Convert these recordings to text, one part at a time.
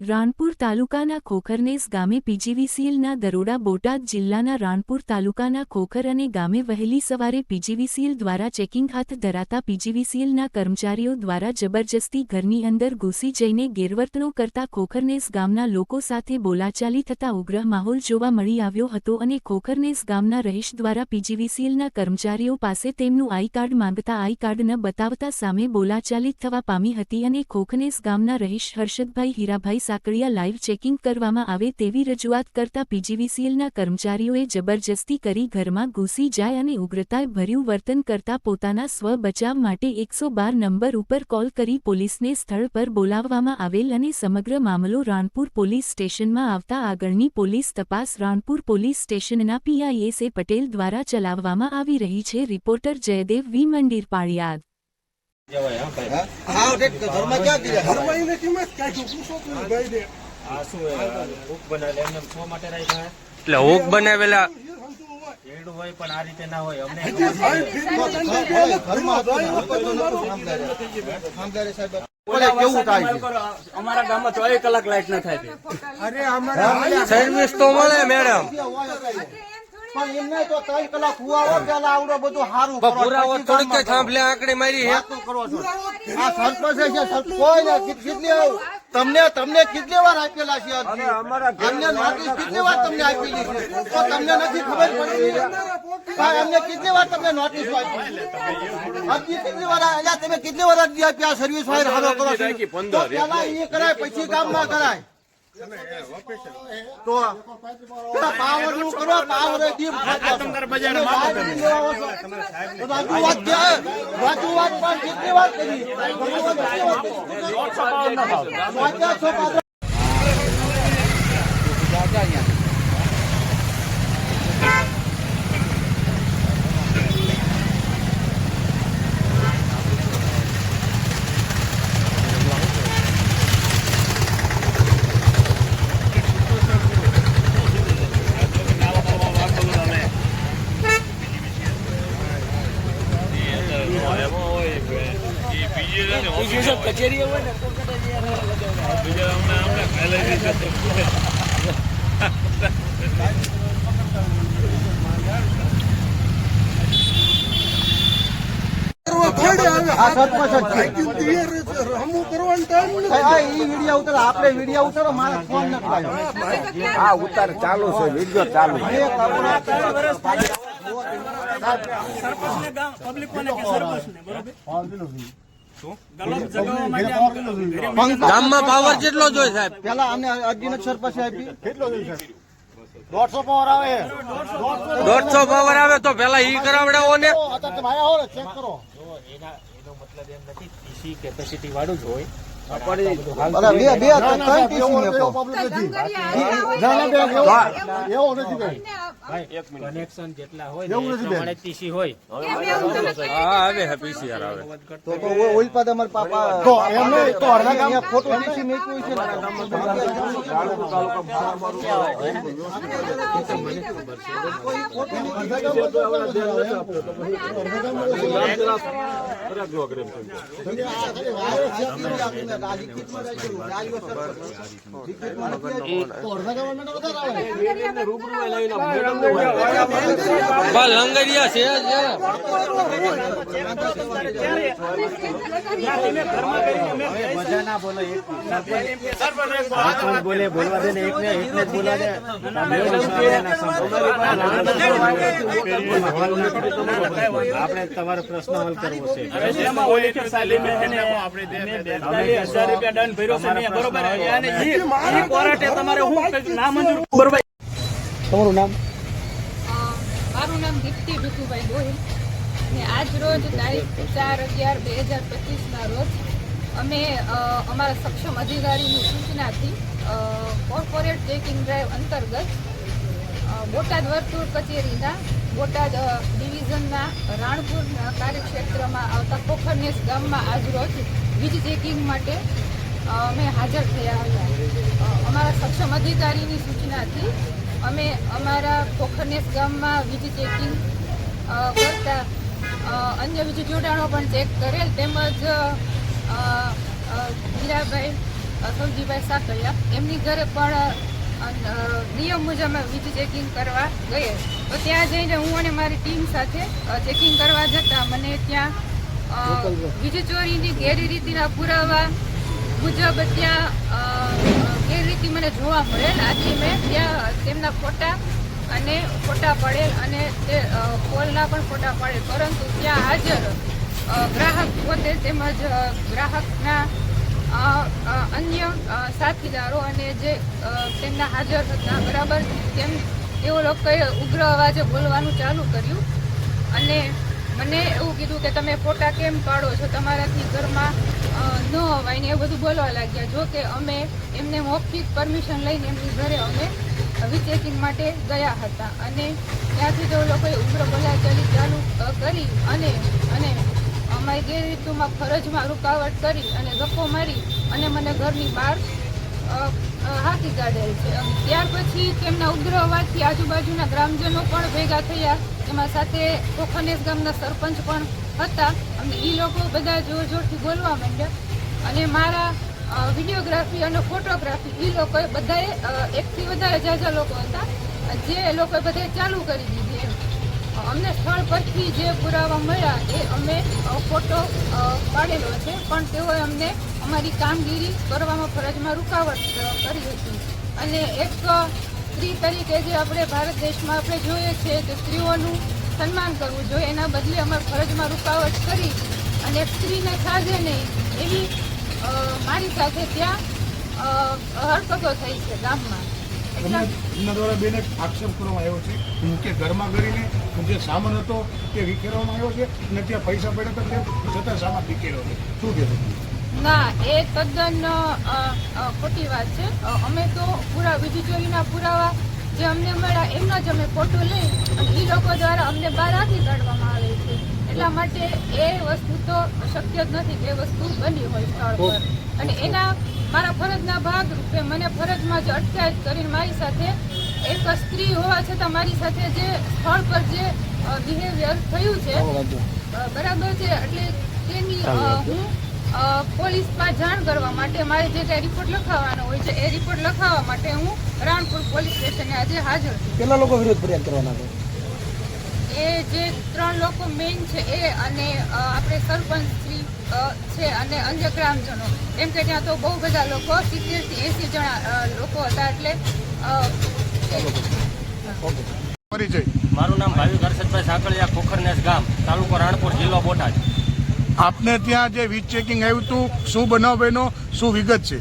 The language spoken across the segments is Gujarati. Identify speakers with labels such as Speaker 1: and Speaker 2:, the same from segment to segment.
Speaker 1: રાણપુર તાલુકાના ખોખરનેસ ગામે પીજીવીસીએલના દરોડા બોટાદ જિલ્લાના રાણપુર તાલુકાના ખોખર અને ગામે વહેલી સવારે પીજીવીસીએલ દ્વારા ચેકિંગ હાથ ધરાતા પીજીવીસીએલના કર્મચારીઓ દ્વારા જબરજસ્તી ઘરની અંદર ઘૂસી જઈને ગેરવર્તણૂક કરતા ખોખરનેસ ગામના લોકો સાથે બોલાચાલી થતા ઉગ્ર માહોલ જોવા મળી આવ્યો હતો અને ખોખરનેસ ગામના રહીશ દ્વારા પીજીવીસીએલના કર્મચારીઓ પાસે તેમનું આઈ કાર્ડ માંગતા આઈ કાર્ડ ન બતાવતા સામે બોલાચાલી થવા પામી હતી અને ખોખનેસ ગામના રહીશ હર્ષદભાઈ હીરાભાઈ સાંકળિયા લાઇવ ચેકિંગ કરવામાં આવે તેવી રજૂઆત કરતા પીજીવીસીએલના કર્મચારીઓએ જબરજસ્તી કરી ઘરમાં ઘૂસી જાય અને ઉગ્રતાએ ભર્યું વર્તન કરતા પોતાના સ્વ બચાવ માટે એકસો બાર નંબર ઉપર કોલ કરી પોલીસને સ્થળ પર બોલાવવામાં આવેલ અને સમગ્ર મામલો રાણપુર પોલીસ સ્ટેશનમાં આવતા આગળની પોલીસ તપાસ રાણપુર પોલીસ સ્ટેશનના પીઆઈએસએ પટેલ દ્વારા ચલાવવામાં આવી રહી છે. Reporter Jaydev V. મંદિર પાળિયાદ
Speaker 2: એટલે
Speaker 3: હુક બનાવેલા
Speaker 4: હોય. પણ આ રીતે ના હોય. અમને
Speaker 5: અમારા ગામમાં ચોવીસ કલાક લાઈટ ન થાય છે.
Speaker 6: અરે અમારા
Speaker 3: સર્વિસ તો મળે મેડમ
Speaker 2: પણ એમને તો ત્રણ કલાક ફુવારો પેલા આવડો બધું સારું પછી
Speaker 3: થોડીક
Speaker 2: કામમાં
Speaker 3: થાંભલે આંકડી મારી હે?
Speaker 2: કરો છો. આ સરપંચ છે સરપંચ કોઈને કે- કેટલી તમને તમને કેટલી વાર આપેલા છે? અમને નોટિસ કેટલી વાર તમને આપેલી છે? તો તમને નથી ખબર પડતી. અમને કેટલી વાર તમને નોટિસ આપી કેટલી વાર અલ્યા તમે કેટલી વાર અરજી આપી આ સર્વિસ વાયર હાલો કરો છો? તો પેલા એ કરાય પછી કામમાં કરાય. કેટલી વાર કરી રજૂઆત કેટલી વાર કરી? વાંચ્યા છો પાછા?
Speaker 5: બીજું શું કચેરી હોય ને તો કદાચ
Speaker 6: થોડી આવે
Speaker 2: આ છે.
Speaker 6: હમું કરવાનો ટાઈમ નથી
Speaker 2: હા, ઈ વિડિયો ઉતારો આપણે વિડિયો ઉતરો મારે ફોન ન આવ્યો
Speaker 7: હા ઉતાર ચાલુ છે વિડિયો ચાલુ છે.
Speaker 5: સરપંચને ગામ પબ્લિક કોને કે સરપંચને, બરોબર? ગલત જગાવવા માટે આમ ઘરે
Speaker 3: ગામમાં પાવર કેટલો જોઈ સાહેબ?
Speaker 2: પેલા અમને અરજી નો સરપંચ આપી. કેટલો દોઢસો પાવર આવે.
Speaker 3: દોઢસો પાવર આવે તો પેલા ઈ કરાવડાવો ને.
Speaker 2: ચેક કરો.
Speaker 4: મતલબ એમ નથી પીસી કેપેસિટી વાળું જ હોય
Speaker 2: અરે બે બે ત્રણ ટીસી ને તો એવો નથી ભાઈ
Speaker 4: કનેક્શન જેટલા હોય પ્રમાણે પીસી હોય
Speaker 3: હા આવે પીસીઆર આવે
Speaker 2: તો ઓઇલ પાદ અમાર પાપા તો એમને તો અડધા ગામ ફોટો ટીસી મેક્યું છે
Speaker 3: લંગરિયા છે મજા ના
Speaker 4: બોલો એક બોલે? બોલવા દે ને એક ને એક ને બોલવા દે આપણે તમારો પ્રશ્ન હલ કરવો છે.
Speaker 5: તમારે
Speaker 2: નામ?
Speaker 8: મારું નામ દીપ્તિ ભીખુભાઈ ગોહિલ. અને આજ રોજ તારીખ ચાર અગિયાર બે હજાર પચીસના રોજ અમે અમારા સક્ષમ અધિકારીની સૂચનાથી કોર્પોરેટ ચેકિંગ ડ્રાઈવ અંતર્ગત બોટાદ વર્તુળ કચેરીના, બોટાદ ડિવિઝનના રાણપુર કાર્યક્ષેત્રમાં આવતા પોખરનેસ ગામમાં આજરોજ વીજ ચેકિંગ માટે અમે હાજર થયા હતા. અમારા સક્ષમ અધિકારીની સૂચનાથી અમે અમારા પોખરનેસ ગામમાં વીજ ચેકિંગ કરતા અન્ય વીજ જોડાણો પણ ચેક કરેલ તેમજ હીરાભાઈ સૌજીભાઈ સાકરિયા એમની ઘરે પણ નિયમ મુજબ અમે વીજ ચેકિંગ કરવા ગયે. તો ત્યાં જઈને હું અને મારી ટીમ સાથે ચેકિંગ કરવા જતા મને ત્યાં વીજ ચોરીની ગેરરીતિના પુરાવા મુજબ ત્યાં ગેરરીતિ મને જોવા મળેલ. આથી મેં ત્યાં તેમના ફોટા અને ફોટા પડેલ અને તે કોલના પણ ફોટા પડેલ. પરંતુ ત્યાં હાજર ગ્રાહક પોતે તેમજ ગ્રાહકના અન્ય સાથીદારો અને જે તેમના હાજર હતા, બરાબર? તેમ તેઓ લોકોએ ઉગ્ર અવાજે બોલવાનું ચાલુ કર્યું. અને મને એવું કીધું કે તમે ફોટા કેમ પાડો છો? તમારાથી ઘરમાં ન અવાય ને એ બધું બોલવા લાગ્યા. જો કે અમે એમને મૌખિક પરમિશન લઈને એમની ઘરે અમે વિચેકિંગ માટે ગયા હતા. અને ત્યાંથી તેઓ લોકોએ ઉગ્ર બોલાચાલી ચાલુ કરી અને અને અમારી ગેરરીતુમાં ફરજમાં રૂકાવટ કરી અને ગપ્પો મારી અને મને ઘરની બહાર હાકી કાઢેલ છે. ત્યાર પછી તેમના ઉગ્ર અવાજથી આજુબાજુના ગ્રામજનો પણ ભેગા થયા. એમાં સાથે કોખનેસ ગામના સરપંચ પણ હતા. અને એ લોકો બધા જોર જોરથી બોલવા માંડ્યા. અને મારા વિડીયોગ્રાફી અને ફોટોગ્રાફી એ લોકોએ બધાએ એકથી વધારે જાજા લોકો હતા. જે લોકોએ બધાએ ચાલુ કરી દીધી. અમને સ્થળ પરથી જે પુરાવા મળ્યા એ અમે ફોટો પાડેલો છે. પણ તેઓએ અમને અમારી કામગીરી કરવામાં ફરજમાં રૂકાવટ કરી હતી. અને એક સ્ત્રી તરીકે જે આપણે ભારત દેશમાં આપણે જોઈએ છીએ કે સ્ત્રીઓનું સન્માન કરવું જોઈએ, એના બદલે અમારે ફરજમાં રૂકાવટ કરી અને સ્ત્રીને સાજે નહીં, એવી મારી સાથે ત્યાં હરકતો થઈ છે ગામમાં.
Speaker 6: એમના દ્વારા બેને આક્ષેપ કરવામાં આવ્યો છે કે ઘરમાં કરીને જે સામાન હતો તે વિખેરવામાં આવ્યો છે અને ત્યાં પૈસા પડ્યા હતા તે છતાં સામાન વિખેર્યો છે. શું કહેશો?
Speaker 8: ના, એ તદ્દન ખોટી વાત છે. અમે તો પૂરા વીજ ચોરીના પુરાવા જે અમને મળ્યા એમના જ અમે ફોટો લઈ અને એ લોકો દ્વારા અમને બહાર રાખી છે એટલા માટે એ વસ્તુ તો શક્ય જ નથી કે વસ્તુ બની હોય સ્થળ પર. અને એના મારા ફરજના ભાગરૂપે મને ફરજમાં જે અટકાયત કરીને મારી સાથે એક સ્ત્રી હોવા છતાં મારી સાથે જે સ્થળ પર જે બિહેવિયર થયું છે બરાબર છે. એટલે તેની હું પોલીસમાં જાણ કરવા માટે મારે જે કાંઈ રિપોર્ટ લખાવવાનો હોય છે એ રિપોર્ટ લખાવવા માટે હું રાણપુર પોલીસ સ્ટેશને આજે હાજર છું.
Speaker 9: કેટલા લોકો વિરોધ ફરિયાદ કરવાના છે?
Speaker 8: એ જે ત્રણ લોકો મેઇન છે એ અને આપણે સરપંચ શ્રી છે અને અન્ય ગ્રામજનો. એમ કે ત્યાં તો બહુ બધા લોકો સિત્તેરથી એસી જણા લોકો હતા એટલે
Speaker 6: પરિચય.
Speaker 3: મારું નામ ભાવિક હર્ષદભાઈ સાંકળિયા ખોખરનેસ ગામ તાલુકો રાણપુર જિલ્લો બોટાદ.
Speaker 6: આપને ત્યાં જે વીજ ચેકિંગ આવ્યું હતું શું બનાવ બન્યો શું વિગત છે?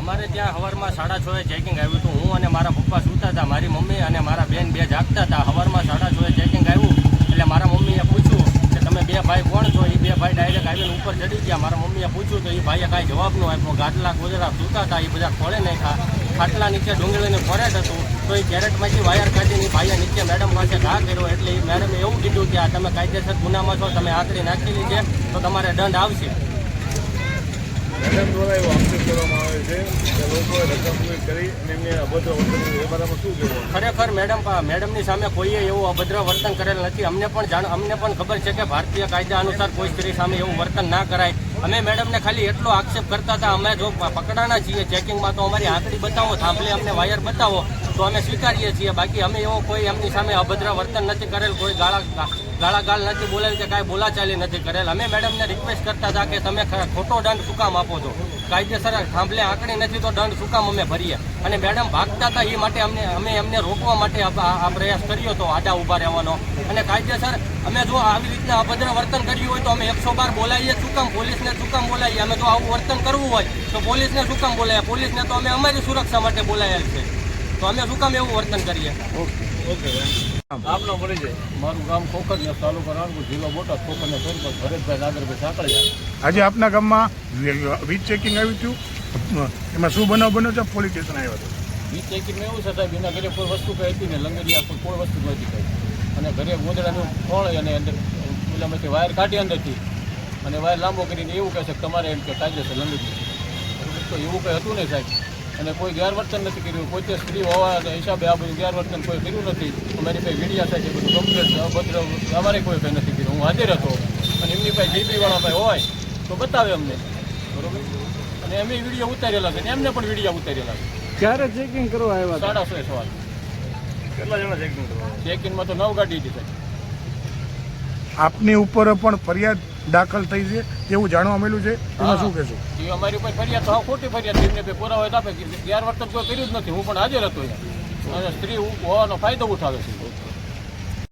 Speaker 3: અમારે ત્યાં હવારમાં સાડા છ ચેકિંગ આવ્યું હતું. હું અને મારા પપ્પા સૂતા હતા મારી મમ્મી અને મારા બેન બે જાગતા હતા. હવારમાં સાડા છ એ ચેકિંગ આવ્યું એટલે મારા મમ્મીએ પૂછ્યું કે તમે બે ભાઈ કોણ છો? એ બે ભાઈ ડાયરેક્ટ આવીને ઉપર ચડી ગયા. મારા મમ્મીએ પૂછ્યું તો એ ભાઈએ કાંઈ જવાબ ન આપ્યો. ગાટલા ગોદડા સૂતા હતા એ બધા ખોળે નાખ્યા. ખાટલા નીચે ડુંગળીને ફોરેટ હતું. તો એ કેરેટમાંથી વાયર કાઢીને ભાઈએ નીચે મેડમ પાસે ઘા કર્યો. એટલે એ મેડમે એવું કીધું કે આ તમે કાયદેસર ગુનામાં છો, તમે આકડી નાખેલી છે, તો તમારે દંડ આવશે.
Speaker 7: મેડમ દ્વારા એવો આક્ષેપ કરવામાં આવે છે કે લોકોએ રકમ કરી અને એમને અભદ્ર વર્તન. એ બારામાં શું કહેવું?
Speaker 3: ખરેખર મેડમ મેડમની સામે કોઈએ એવું અભદ્ર વર્તન કરેલ નથી. અમને પણ જાણ, અમને પણ ખબર છે કે ભારતીય કાયદા અનુસાર કોઈ સ્ત્રી સામે એવું વર્તન ના કરાય. અમે મેડમને ખાલી એટલો આક્ષેપ કરતા હતા, અમે જો પકડાના છીએ ચેકિંગમાં, તો અમારી આંકડી બતાવો, થાંભલે અમને વાયર બતાવો. તો અમે સ્વીકારીએ છીએ. બાકી અમે એવો કોઈ એમની સામે અભદ્ર વર્તન નથી કરેલ, કોઈ ગાળા ગાળા ગાળ નથી બોલેલ કે કાંઈ બોલાચાલી નથી કરેલ. અમે મેડમને રિક્વેસ્ટ કરતા હતા કે તમે ખોટો દંડ શું કામ આપો છો? કાયદેસર થાંભલે આંકડી નથી તો દંડ શું કામ અમે ભરીએ? અને મેડમ ભાગતા હતા એ માટે અમને, અમે એમને રોકવા માટે આ આ પ્રયાસ કર્યો હતો, આડા ઊભા રહેવાનો. અને કાયદેસર અમે જો આવી રીતના અભદ્ર વર્તન કર્યું હોય તો અમે એકસો બાર બોલાવીએ શું કામ પોલીસને શું કામ બોલાવીએ અમે જો આવું વર્તન કરવું હોય તો પોલીસને શું કામ બોલાવીએ પોલીસને તો અમે અમારી સુરક્ષા માટે બોલાયેલ છે. તો અમે શું કામ એવું વર્તન કરીએ? ઓકે.
Speaker 7: આપનો પરિચય.
Speaker 5: મારું ગામ ખોખરને તાલુકો રાણપુર જિલ્લો બોટાદ. ખોખરને સરપંચ ભરતભાઈ નાગરભાઈ સાંકળિયા.
Speaker 6: આજે આપના ગામમાં વીજ ચેકિંગ આવ્યું હતું? એમાં શું બનાવ બન્યો છે? પોલીસ સ્ટેશન આવ્યો હતો.
Speaker 5: વીજ ચેકિંગમાં એવું છે સાહેબ એના ઘરે કોઈ વસ્તુ કઈ હતી ને લંગરિયા કોઈ કોઈ વસ્તુ નહોતી કઈ. અને ઘરે ગોદડાનું ફળ અને અંદર પેલામાંથી વાયર કાઢી અંદરથી. અને વાયર લાંબો કરીને એવું કહે છે કે તમારે એમ કે કાયદેસર લંગરી તો એવું કંઈ હતું ને સાહેબ? અને કોઈ ગેરવર્તન નથી કર્યું. પોતે સ્ત્રી હોવા હિસાબે આ બધું ગેરવર્તન કોઈ કર્યું નથી. અમારી પાસે વીડિયા થાય છે બધું કમ્પ્લેટ અભદ્ર અમારે કોઈ કંઈ નથી કર્યું. હું હાજર હતો. અને એમની પાસે જીપીવાળા પાસે હોય તો બતાવે અમને. બરોબર? અને એમની વીડિયો ઉતારેલા છે. એમને પણ વીડિયો ઉતારેલા છે.
Speaker 9: ક્યારે ચેકિંગ કરવા આવ્યા
Speaker 5: સાડા સો સવાલ
Speaker 7: કેટલા જણા ચેકિંગ કરવા
Speaker 5: ચેકિંગમાં તો નવ ગાડી હતી
Speaker 6: આપની ઉપર પણ ફરિયાદ દાખલ થઈ છે તેવું જાણવા મળ્યું છે. એમાં શું કહેશું?
Speaker 5: એ અમારી ઉપર ફરિયાદ તો ખોટી ફરિયાદ છે. એમને બે પુરાવા આપે કે ગેરવર્તન કોઈ કર્યું જ નથી હું પણ હાજર હતો સ્ત્રી હોવાનો ફાયદો ઉઠાવે છે.